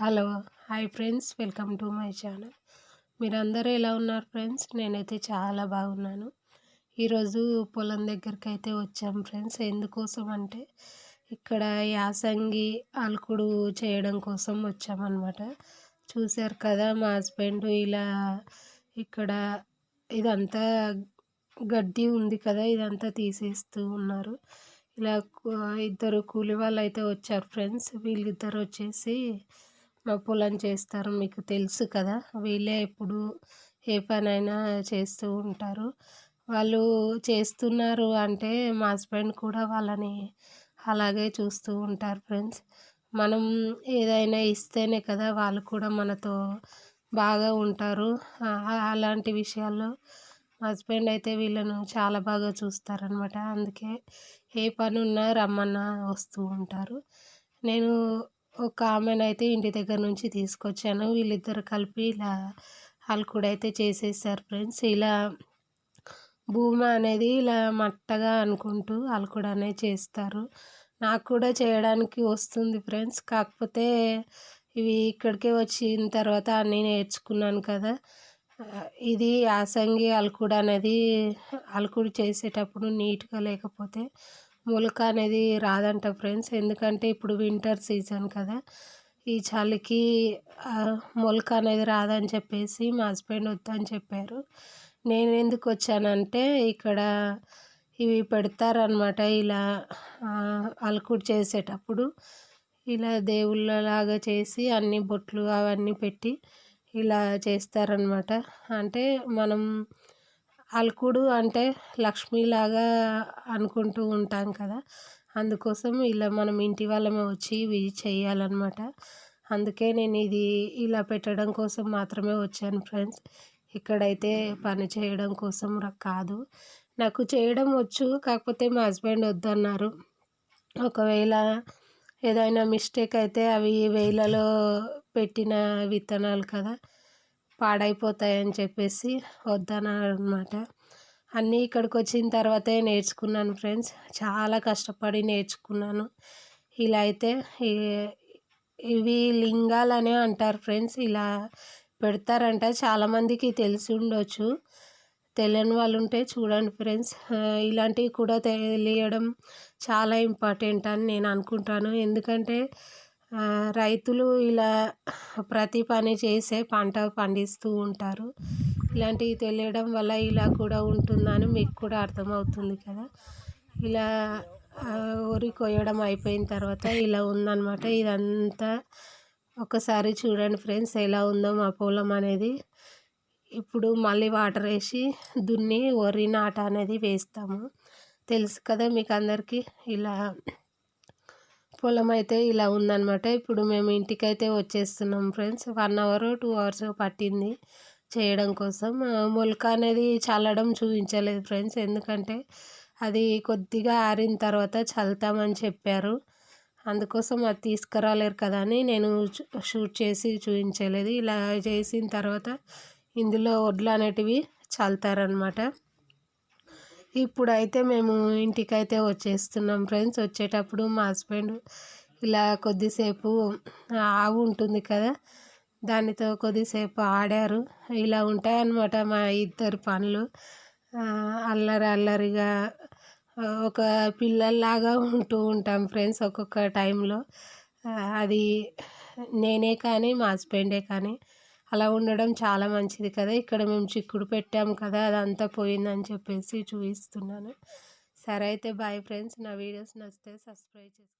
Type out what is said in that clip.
Hello hi friends welcome to my channel. మీరందరూ ఎలా ఉన్నారు ఫ్రెండ్స్? నేనైతే చాలా బాగున్నాను. ఈరోజు పొలం దగ్గరికి అయితే వచ్చాం ఫ్రెండ్స్. ఎందుకోసం అంటే ఇక్కడ యాసంగి అలుకుడు చేయడం కోసం వచ్చామన్నమాట. చూశారు కదా మా హస్బెండ్ ఇలా ఇక్కడ ఇదంతా గడ్డి ఉంది కదా ఇదంతా తీసేస్తూ ఉన్నారు. ఇలా ఇద్దరు కూలి వాళ్ళు అయితే వచ్చారు ఫ్రెండ్స్. వీళ్ళిద్దరు వచ్చేసి పొలం చేస్తారు మీకు తెలుసు కదా. వీళ్ళే ఎప్పుడు ఏ పనైనా చేస్తూ ఉంటారు. వాళ్ళు చేస్తున్నారు అంటే మా హస్బెండ్ కూడా వాళ్ళని అలాగే చూస్తూ ఉంటారు ఫ్రెండ్స్. మనం ఏదైనా ఇస్తేనే కదా వాళ్ళు కూడా మనతో బాగా ఉంటారు. అలాంటి విషయాల్లో మా హస్బెండ్ అయితే వీళ్ళను చాలా బాగా చూస్తారనమాట అందుకే ఏ పని ఉన్నా రమ్మన్నా వస్తూ ఉంటారు. నేను ఒక ఆమెను అయితే ఇంటి దగ్గర నుంచి తీసుకొచ్చాను. వీళ్ళిద్దరు కలిపి ఇలా హల్కుడు అయితే చేసేసారు ఫ్రెండ్స్. ఇలా భూమి అనేది ఇలా మట్టగా అనుకుంటూ హల్కుడు అనేది చేస్తారు. నాకు కూడా చేయడానికి వస్తుంది ఫ్రెండ్స్. కాకపోతే ఇవి ఇక్కడికే వచ్చిన తర్వాత అన్నీ నేర్చుకున్నాను కదా. ఇది యాసంగి అలుకుడు అనేది అల్కుడు చేసేటప్పుడు నీట్గా లేకపోతే మొలక అనేది రాదంట ఫ్రెండ్స్. ఎందుకంటే ఇప్పుడు వింటర్ సీజన్ కదా. ఈ చలికి మొలక అనేది రాదని చెప్పేసి మా హస్బెండ్ వద్దని చెప్పారు. నేను ఎందుకు వచ్చానంటే ఇక్కడ ఇవి పెడతారనమాట ఇలా అలకుడు చేసేటప్పుడు. ఇలా దేవుళ్ళలాగా చేసి అన్ని బొట్లు అవన్నీ పెట్టి ఇలా చేస్తారనమాట అంటే మనం అల్కుడు అంటే లక్ష్మీలాగా అనుకుంటూ ఉంటాం కదా. అందుకోసం ఇలా మనం ఇంటి వాళ్ళమే వచ్చి ఇవి చేయాలన్నమాట. అందుకే నేను ఇది ఇలా పెట్టడం కోసం మాత్రమే వచ్చాను ఫ్రెండ్స్. ఇక్కడైతే పని చేయడం కోసం కాదు. నాకు చేయడం వచ్చు కాకపోతే మా హస్బెండ్ వద్దన్నారు. ఒకవేళ ఏదైనా మిస్టేక్ అయితే అవి వేలలో పెట్టిన విత్తనాలు కదా. పాడైపోతాయని చెప్పేసి వద్దన్నారు అనమాట అన్నీ ఇక్కడికి వచ్చిన తర్వాతే నేర్చుకున్నాను ఫ్రెండ్స్. చాలా కష్టపడి నేర్చుకున్నాను. ఇలా అయితే ఇవి లింగాలనే అంటారు ఫ్రెండ్స్. ఇలా పెడతారంట. చాలామందికి తెలిసి ఉండొచ్చు. తెలియని వాళ్ళు ఉంటే చూడండి ఫ్రెండ్స్. ఇలాంటివి కూడా తెలియడం చాలా ఇంపార్టెంట్ అని నేను అనుకుంటాను. ఎందుకంటే రైతులు ఇలా ప్రతి పని చేసే పంట పండిస్తూ ఉంటారు. ఇలాంటివి తెలియడం వల్ల ఇలా కూడా ఉంటుందని మీకు కూడా అర్థమవుతుంది కదా. ఇలా వరి కొయ్యడం అయిపోయిన తర్వాత ఇలా ఉందన్నమాట. ఇదంతా ఒకసారి చూడండి ఫ్రెండ్స్ ఎలా ఉందో మా పొలం అనేది. ఇప్పుడు మళ్ళీ వాటర్ వేసి దున్ని వరి నాట అనేది వేస్తాము. తెలుసు కదా మీకు అందరికీ ఇలా పొలం అయితే ఇలా ఉందన్నమాట. ఇప్పుడు మేము ఇంటికైతే వచ్చేస్తున్నాం friends. One hour two hours పట్టింది చేయడం కోసం. మొలక అనేది చల్లడం చూపించలేదు ఫ్రెండ్స్. ఎందుకంటే అది కొద్దిగా ఆరిన తర్వాత చల్లుతామని చెప్పారు. అందుకోసం అది తీసుకురాలేరు కదా అని నేను షూట్ చేసి చూపించలేదు. ఇలా చేసిన తర్వాత ఇందులో వడ్లు అనేటివి చల్లుతారనమాట ఇప్పుడైతే మేము ఇంటికైతే వచ్చేస్తున్నాం ఫ్రెండ్స్. వచ్చేటప్పుడు మా హస్బెండ్ ఇలా కొద్దిసేపు ఆవు ఉంటుంది కదా దానితో కొద్దిసేపు ఆడారు. ఇలా ఉంటాయన్నమాట మా ఇద్దరు పనులు. అల్లరి అల్లరిగా ఒక పిల్లల్లాగా ఉంటూ ఉంటాం ఫ్రెండ్స్ ఒక్కొక్క టైంలో. అది నేనే కానీ మా హస్బెండే కానీ అలా ఉండడం చాలా మంచిది కదా. ఇక్కడ మేము చిక్కుడు పెట్టాము కదా అదంతా పోయిందని చెప్పేసి చూపిస్తున్నాను. సరే అయితే బాయ్ ఫ్రెండ్స్ నా వీడియోస్ నచ్చితే సబ్స్క్రైబ్ చేసుకోండి